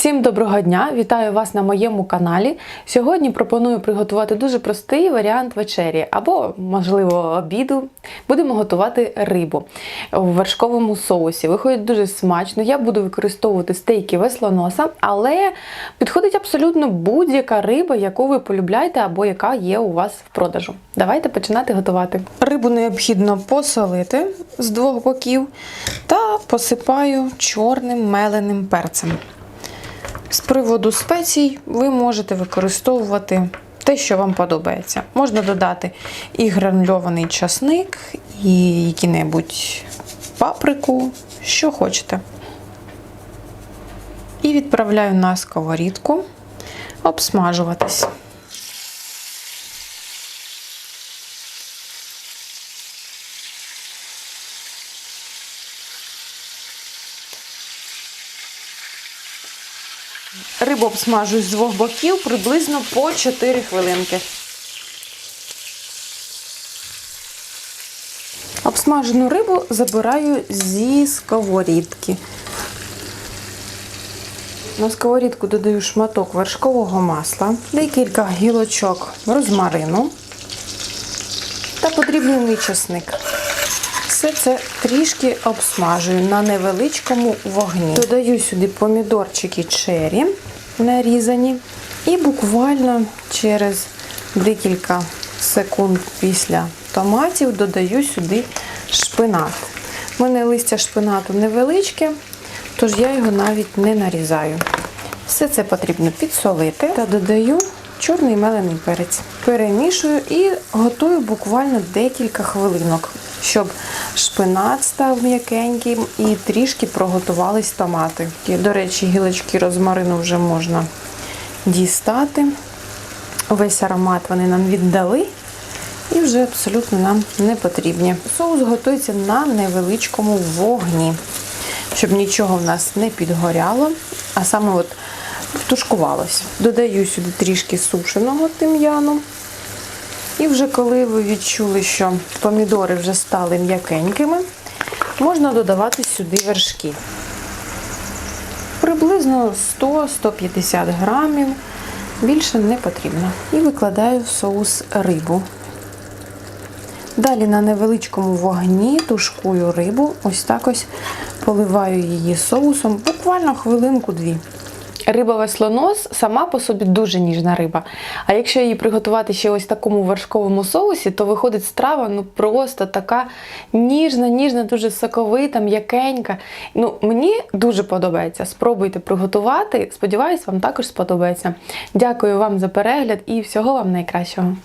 Всім доброго дня! Вітаю вас на моєму каналі. Сьогодні пропоную приготувати дуже простий варіант вечері або, можливо, обіду. Будемо готувати рибу в вершковому соусі. Виходить дуже смачно. Я буду використовувати стейки веслоноса, але підходить абсолютно будь-яка риба, яку ви полюбляєте або яка є у вас в продажу. Давайте починати готувати. Рибу необхідно посолити з двох боків та посипаю чорним меленим перцем. З приводу спецій ви можете використовувати те, що вам подобається. Можна додати і гранульований часник, і які-небудь паприку, що хочете. І відправляю на сковорідку обсмажуватись. Рибу обсмажую з двох боків приблизно по 4 хвилинки. Обсмажену рибу забираю зі сковорідки. На сковорідку додаю шматок вершкового масла, декілька гілочок розмарину та подрібнений чесник. Все це трішки обсмажую на невеличкому вогні. Додаю сюди помідорчики чері нарізані, і буквально через декілька секунд після томатів додаю сюди шпинат. У мене листя шпинату невеличке, тож я його навіть не нарізаю. Все це потрібно підсолити та додаю чорний мелений перець. Перемішую і готую буквально декілька хвилинок, щоб шпинат став м'якеньким і трішки проготувались томати. До речі, гілочки розмарину вже можна дістати. Весь аромат вони нам віддали. І вже абсолютно нам не потрібні. Соус готується на невеличкому вогні, щоб нічого в нас не підгоряло, а саме от втушкувалось. Додаю сюди трішки сушеного тим'яну. І вже коли ви відчули, що помідори вже стали м'якенькими, можна додавати сюди вершки. Приблизно 100-150 грамів, більше не потрібно. І викладаю в соус рибу. Далі на невеличкому вогні тушкую рибу, ось так ось поливаю її соусом буквально хвилинку-дві. Риба веслонос сама по собі дуже ніжна риба. А якщо її приготувати ще ось такому вершковому соусі, то виходить страва ну просто така ніжна, ніжна, дуже соковита, м'якенька. Ну, мені дуже подобається. Спробуйте приготувати. Сподіваюсь, вам також сподобається. Дякую вам за перегляд і всього вам найкращого.